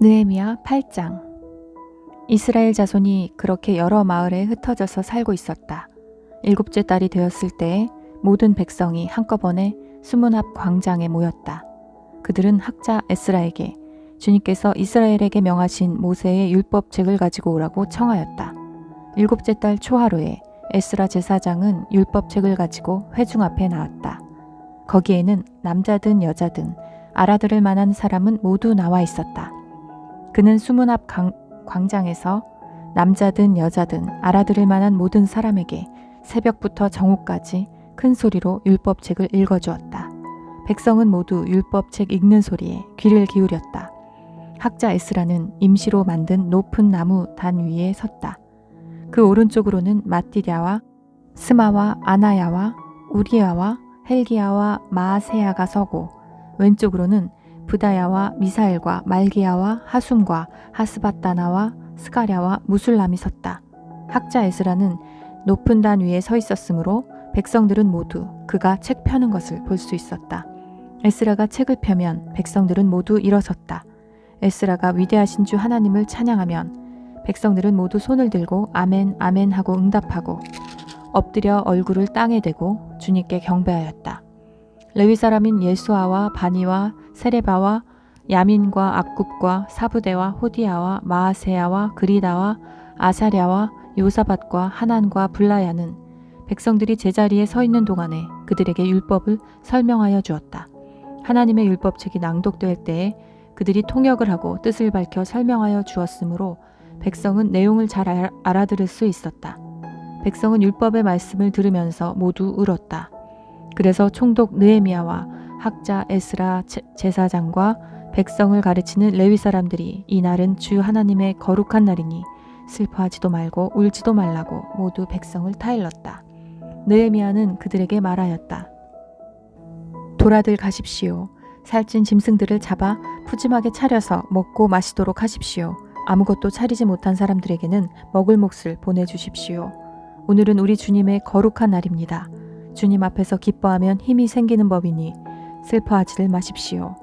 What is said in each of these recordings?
느헤미야 8장 이스라엘 자손이 그렇게 여러 마을에 흩어져서 살고 있었다. 일곱째 달이 되었을 때에 모든 백성이 한꺼번에 수문 앞 광장에 모였다. 그들은 학자 에스라에게 주님께서 이스라엘에게 명하신 모세의 율법책을 가지고 오라고 청하였다. 일곱째 달 초하루에 에스라 제사장은 율법책을 가지고 회중 앞에 나왔다. 거기에는 남자든 여자든 알아들을 만한 사람은 모두 나와 있었다. 그는 수문 앞 강, 광장에서 남자든 여자든 알아들을 만한 모든 사람에게 새벽부터 정오까지 큰 소리로 율법책을 읽어주었다. 백성은 모두 율법책 읽는 소리에 귀를 기울였다. 학자 에스라는 임시로 만든 높은 나무 단 위에 섰다. 그 오른쪽으로는 마띠랴와 스마와 아나야와 우리야와 헬기야와 마세야가 서고 왼쪽으로는 부다야와 미사엘과 말기야와 하숨과 하스바다나와 스가랴와 무술람이 섰다. 학자 에스라는 높은 단 위에 서 있었으므로 백성들은 모두 그가 책 펴는 것을 볼 수 있었다. 에스라가 책을 펴면 백성들은 모두 일어섰다. 에스라가 위대하신 주 하나님을 찬양하면 백성들은 모두 손을 들고 아멘 아멘 하고 응답하고 엎드려 얼굴을 땅에 대고 주님께 경배하였다. 레위 사람인 예수아와 바니와 세레바와 야민과 악굽과 사부대와 호디아와 마아세야와 그리다와 아사랴와 요사밭과 하난과 블라야는 백성들이 제자리에 서 있는 동안에 그들에게 율법을 설명하여 주었다. 하나님의 율법책이 낭독될 때에 그들이 통역을 하고 뜻을 밝혀 설명하여 주었으므로 백성은 내용을 잘 알아들을 수 있었다. 백성은 율법의 말씀을 들으면서 모두 울었다. 그래서 총독 느헤미야와 학자 에스라 제사장과 백성을 가르치는 레위 사람들이 이 날은 주 하나님의 거룩한 날이니 슬퍼하지도 말고 울지도 말라고 모두 백성을 타일렀다. 느헤미야는 그들에게 말하였다. 돌아들 가십시오. 살찐 짐승들을 잡아 푸짐하게 차려서 먹고 마시도록 하십시오. 아무것도 차리지 못한 사람들에게는 먹을 몫을 보내주십시오. 오늘은 우리 주님의 거룩한 날입니다. 주님 앞에서 기뻐하면 힘이 생기는 법이니 슬퍼하지를 마십시오.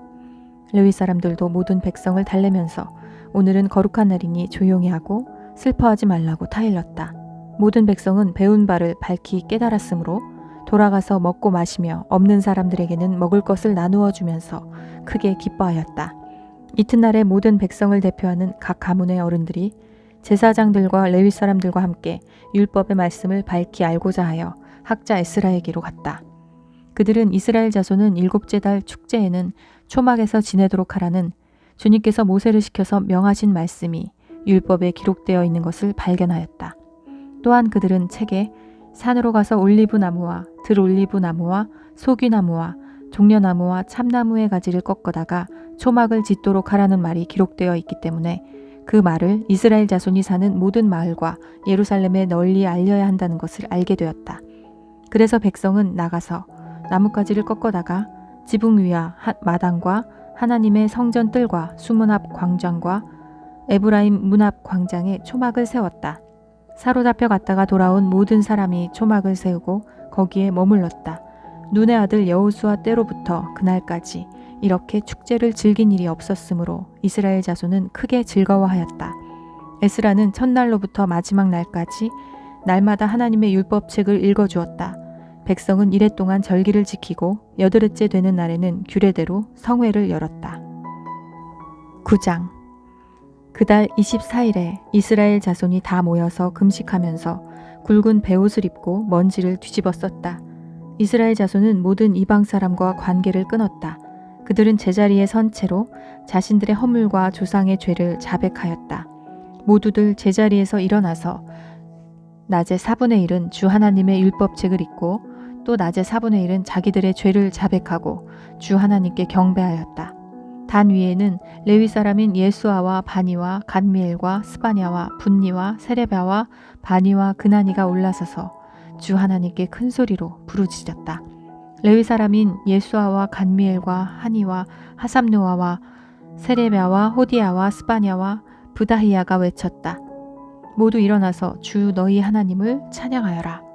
레위 사람들도 모든 백성을 달래면서 오늘은 거룩한 날이니 조용히 하고 슬퍼하지 말라고 타일렀다. 모든 백성은 배운 바를 밝히 깨달았으므로 돌아가서 먹고 마시며 없는 사람들에게는 먹을 것을 나누어 주면서 크게 기뻐하였다. 이튿날에 모든 백성을 대표하는 각 가문의 어른들이 제사장들과 레위 사람들과 함께 율법의 말씀을 밝히 알고자 하여 학자 에스라에게로 갔다. 그들은 이스라엘 자손은 일곱째 달 축제에는 초막에서 지내도록 하라는 주님께서 모세를 시켜서 명하신 말씀이 율법에 기록되어 있는 것을 발견하였다. 또한 그들은 책에 산으로 가서 올리브 나무와 들 올리브 나무와 소귀 나무와 종려나무와 참나무의 가지를 꺾어다가 초막을 짓도록 하라는 말이 기록되어 있기 때문에 그 말을 이스라엘 자손이 사는 모든 마을과 예루살렘에 널리 알려야 한다는 것을 알게 되었다. 그래서 백성은 나가서 나뭇가지를 꺾어다가 지붕 위와 마당과 하나님의 성전 뜰과 수문 앞 광장과 에브라임 문 앞 광장에 초막을 세웠다. 사로잡혀 갔다가 돌아온 모든 사람이 초막을 세우고 거기에 머물렀다. 눈의 아들 여호수아 때로부터 그날까지 이렇게 축제를 즐긴 일이 없었으므로 이스라엘 자손은 크게 즐거워하였다. 에스라는 첫날로부터 마지막 날까지 날마다 하나님의 율법책을 읽어주었다. 백성은 이래 동안 절기를 지키고 여덟째 되는 날에는 규례대로 성회를 열었다. 9장 그달 24일에 이스라엘 자손이 다 모여서 금식하면서 굵은 베옷을 입고 먼지를 뒤집어 썼다. 이스라엘 자손은 모든 이방 사람과 관계를 끊었다. 그들은 제자리에 선 채로 자신들의 허물과 조상의 죄를 자백하였다. 모두들 제자리에서 일어나서 낮에 4분의 1은 주 하나님의 율법책을 읽고 또 낮에 4분의 1은 자기들의 죄를 자백하고 주 하나님께 경배하였다. 단 위에는 레위 사람인 예수아와 바니와 간미엘과 스바냐와 분니와 세레바와 바니와 그나니가 올라서서 주 하나님께 큰 소리로 부르짖었다. 레위 사람인 예수아와 간미엘과 하니와 하삼누아와 세레바와 호디아와 스바냐와 부다히야가 외쳤다. 모두 일어나서 주 너희 하나님을 찬양하여라.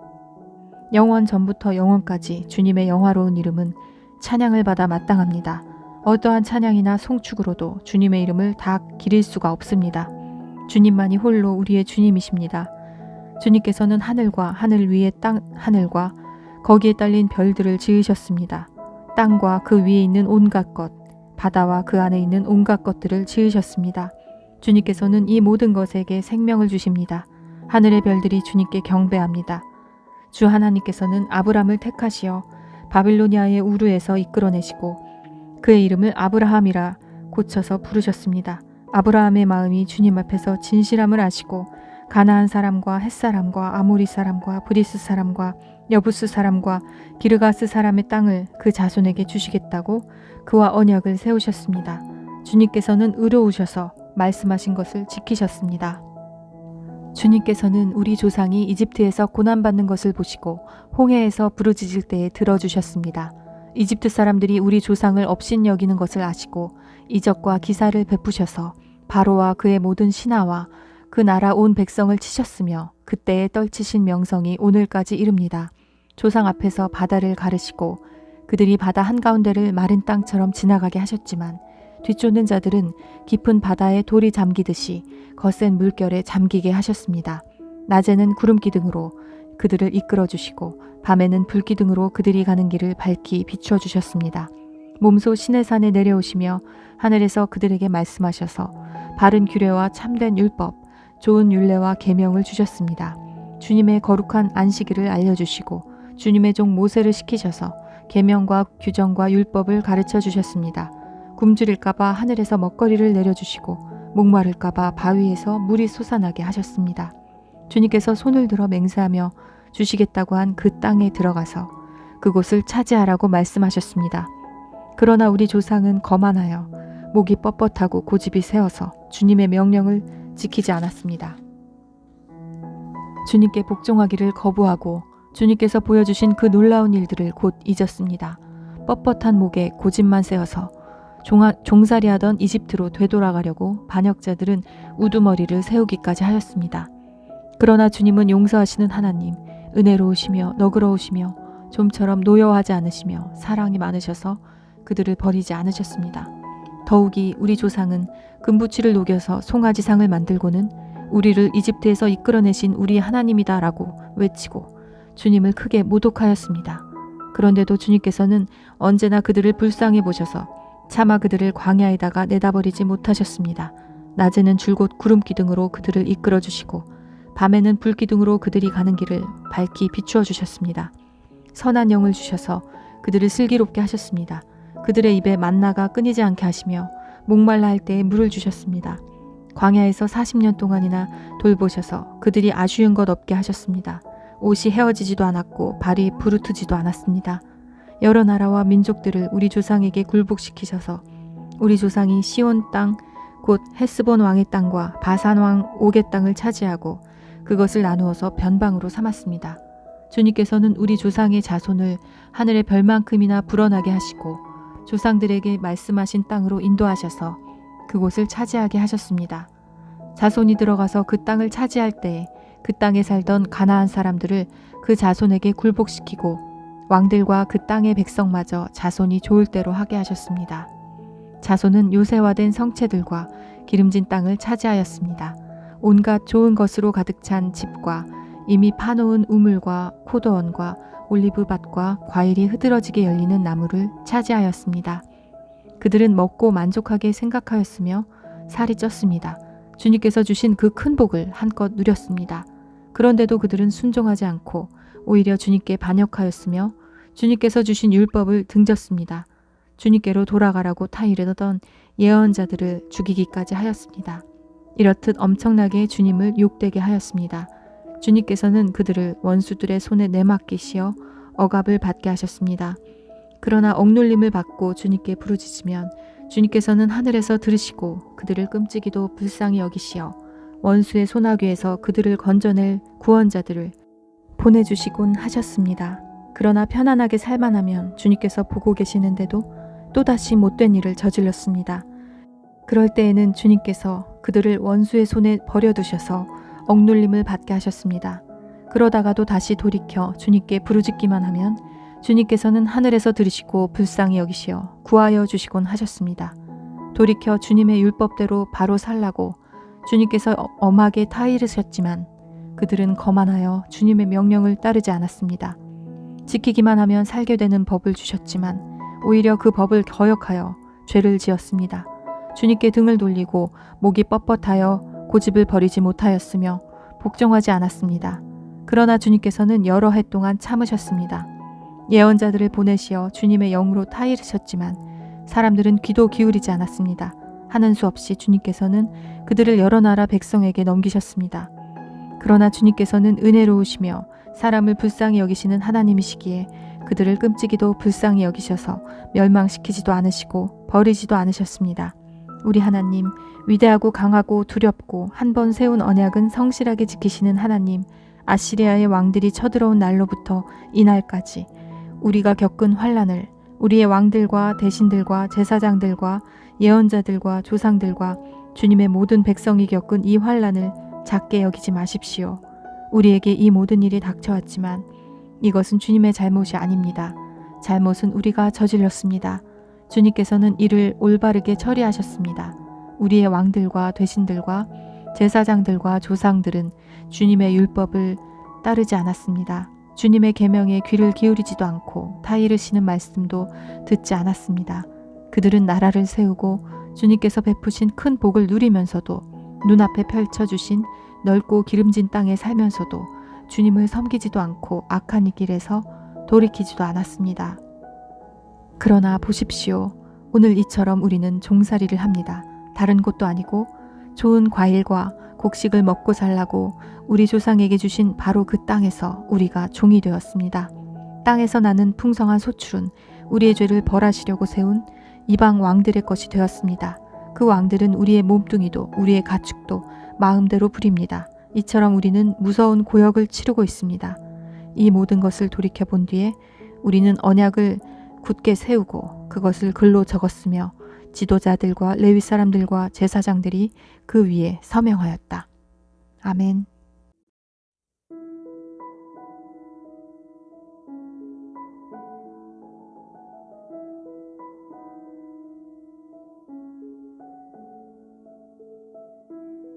영원 전부터 영원까지 주님의 영화로운 이름은 찬양을 받아 마땅합니다. 어떠한 찬양이나 송축으로도 주님의 이름을 다 기릴 수가 없습니다. 주님만이 홀로 우리의 주님이십니다. 주님께서는 하늘과 하늘 위의 땅 하늘과 거기에 딸린 별들을 지으셨습니다. 땅과 그 위에 있는 온갖 것, 바다와 그 안에 있는 온갖 것들을 지으셨습니다. 주님께서는 이 모든 것에게 생명을 주십니다. 하늘의 별들이 주님께 경배합니다. 주 하나님께서는 아브람을 택하시어 바빌로니아의 우르에서 이끌어내시고 그의 이름을 아브라함이라 고쳐서 부르셨습니다. 아브라함의 마음이 주님 앞에서 진실함을 아시고 가나안 사람과 햇 사람과 아모리 사람과 브리스 사람과 여부스 사람과 기르가스 사람의 땅을 그 자손에게 주시겠다고 그와 언약을 세우셨습니다. 주님께서는 의로우셔서 말씀하신 것을 지키셨습니다. 주님께서는 우리 조상이 이집트에서 고난받는 것을 보시고 홍해에서 부르짖을 때에 들어주셨습니다. 이집트 사람들이 우리 조상을 업신 여기는 것을 아시고 이적과 기사를 베푸셔서 바로와 그의 모든 신하와 그 나라 온 백성을 치셨으며 그때에 떨치신 명성이 오늘까지 이릅니다. 조상 앞에서 바다를 가르시고 그들이 바다 한가운데를 마른 땅처럼 지나가게 하셨지만 뒤쫓는 자들은 깊은 바다에 돌이 잠기듯이 거센 물결에 잠기게 하셨습니다. 낮에는 구름 기둥으로 그들을 이끌어 주시고 밤에는 불 기둥으로 그들이 가는 길을 밝히 비추어 주셨습니다. 몸소 신의 산에 내려오시며 하늘에서 그들에게 말씀하셔서 바른 규례와 참된 율법, 좋은 율례와 계명을 주셨습니다. 주님의 거룩한 안식일을 알려주시고 주님의 종 모세를 시키셔서 계명과 규정과 율법을 가르쳐 주셨습니다. 굶주릴까봐 하늘에서 먹거리를 내려주시고 목마를까봐 바위에서 물이 솟아나게 하셨습니다. 주님께서 손을 들어 맹세하며 주시겠다고 한 그 땅에 들어가서 그곳을 차지하라고 말씀하셨습니다. 그러나 우리 조상은 거만하여 목이 뻣뻣하고 고집이 세어서 주님의 명령을 지키지 않았습니다. 주님께 복종하기를 거부하고 주님께서 보여주신 그 놀라운 일들을 곧 잊었습니다. 뻣뻣한 목에 고집만 세어서 종아, 종살이하던 이집트로 되돌아가려고 반역자들은 우두머리를 세우기까지 하였습니다. 그러나 주님은 용서하시는 하나님, 은혜로우시며 너그러우시며 좀처럼 노여하지 않으시며 사랑이 많으셔서 그들을 버리지 않으셨습니다. 더욱이 우리 조상은 금부치를 녹여서 송아지상을 만들고는 우리를 이집트에서 이끌어내신 우리 하나님이다라고 외치고 주님을 크게 모독하였습니다. 그런데도 주님께서는 언제나 그들을 불쌍히 보셔서 차마 그들을 광야에다가 내다버리지 못하셨습니다. 낮에는 줄곧 구름 기둥으로 그들을 이끌어 주시고 밤에는 불 기둥으로 그들이 가는 길을 밝히 비추어 주셨습니다. 선한 영을 주셔서 그들을 슬기롭게 하셨습니다. 그들의 입에 만나가 끊이지 않게 하시며 목말라 할 때에 물을 주셨습니다. 광야에서 40년 동안이나 돌보셔서 그들이 아쉬운 것 없게 하셨습니다. 옷이 헤어지지도 않았고 발이 부르트지도 않았습니다. 여러 나라와 민족들을 우리 조상에게 굴복시키셔서 우리 조상이 시온 땅, 곧 헤스본 왕의 땅과 바산 왕 옥의 땅을 차지하고 그것을 나누어서 변방으로 삼았습니다. 주님께서는 우리 조상의 자손을 하늘의 별만큼이나 불어나게 하시고 조상들에게 말씀하신 땅으로 인도하셔서 그곳을 차지하게 하셨습니다. 자손이 들어가서 그 땅을 차지할 때에 그 땅에 살던 가나안 사람들을 그 자손에게 굴복시키고 왕들과 그 땅의 백성마저 자손이 좋을 대로 하게 하셨습니다. 자손은 요새화된 성체들과 기름진 땅을 차지하였습니다. 온갖 좋은 것으로 가득 찬 집과 이미 파놓은 우물과 포도원과 올리브밭과 과일이 흐드러지게 열리는 나무를 차지하였습니다. 그들은 먹고 만족하게 생각하였으며 살이 쪘습니다. 주님께서 주신 그 큰 복을 한껏 누렸습니다. 그런데도 그들은 순종하지 않고 오히려 주님께 반역하였으며 주님께서 주신 율법을 등졌습니다. 주님께로 돌아가라고 타이르던 예언자들을 죽이기까지 하였습니다. 이렇듯 엄청나게 주님을 욕되게 하였습니다. 주님께서는 그들을 원수들의 손에 내맡기시어 억압을 받게 하셨습니다. 그러나 억눌림을 받고 주님께 부르짖으면 주님께서는 하늘에서 들으시고 그들을 끔찍이도 불쌍히 여기시어 원수의 소나귀에서 그들을 건져낼 구원자들을 보내주시곤 하셨습니다. 그러나 편안하게 살만 하면 주님께서 보고 계시는데도 또다시 못된 일을 저질렀습니다. 그럴 때에는 주님께서 그들을 원수의 손에 버려두셔서 억눌림을 받게 하셨습니다. 그러다가도 다시 돌이켜 주님께 부르짖기만 하면 주님께서는 하늘에서 들으시고 불쌍히 여기시어 구하여 주시곤 하셨습니다. 돌이켜 주님의 율법대로 바로 살라고 주님께서 어- 엄하게 타이르셨지만 그들은 거만하여 주님의 명령을 따르지 않았습니다. 지키기만 하면 살게 되는 법을 주셨지만 오히려 그 법을 거역하여 죄를 지었습니다. 주님께 등을 돌리고 목이 뻣뻣하여 고집을 버리지 못하였으며 복종하지 않았습니다. 그러나 주님께서는 여러 해 동안 참으셨습니다. 예언자들을 보내시어 주님의 영으로 타이르셨지만 사람들은 귀도 기울이지 않았습니다. 하는 수 없이 주님께서는 그들을 여러 나라 백성에게 넘기셨습니다. 그러나 주님께서는 은혜로우시며 사람을 불쌍히 여기시는 하나님이시기에 그들을 끔찍이도 불쌍히 여기셔서 멸망시키지도 않으시고 버리지도 않으셨습니다. 우리 하나님, 위대하고 강하고 두렵고 한 번 세운 언약은 성실하게 지키시는 하나님, 아시리아의 왕들이 쳐들어온 날로부터 이날까지 우리가 겪은 환란을 우리의 왕들과 대신들과 제사장들과 예언자들과 조상들과 주님의 모든 백성이 겪은 이 환란을 작게 여기지 마십시오. 우리에게 이 모든 일이 닥쳐왔지만 이것은 주님의 잘못이 아닙니다. 잘못은 우리가 저질렀습니다. 주님께서는 이를 올바르게 처리하셨습니다. 우리의 왕들과 대신들과 제사장들과 조상들은 주님의 율법을 따르지 않았습니다. 주님의 계명에 귀를 기울이지도 않고 타이르시는 말씀도 듣지 않았습니다. 그들은 나라를 세우고 주님께서 베푸신 큰 복을 누리면서도 눈앞에 펼쳐주신 넓고 기름진 땅에 살면서도 주님을 섬기지도 않고 악한 이 길에서 돌이키지도 않았습니다. 그러나 보십시오. 오늘 이처럼 우리는 종살이를 합니다. 다른 곳도 아니고 좋은 과일과 곡식을 먹고 살라고 우리 조상에게 주신 바로 그 땅에서 우리가 종이 되었습니다. 땅에서 나는 풍성한 소출은 우리의 죄를 벌하시려고 세운 이방 왕들의 것이 되었습니다. 그 왕들은 우리의 몸뚱이도 우리의 가축도 마음대로 부립니다. 이처럼 우리는 무서운 고역을 치르고 있습니다. 이 모든 것을 돌이켜 본 뒤에 우리는 언약을 굳게 세우고 그것을 글로 적었으며 지도자들과 레위 사람들과 제사장들이 그 위에 서명하였다. 아멘.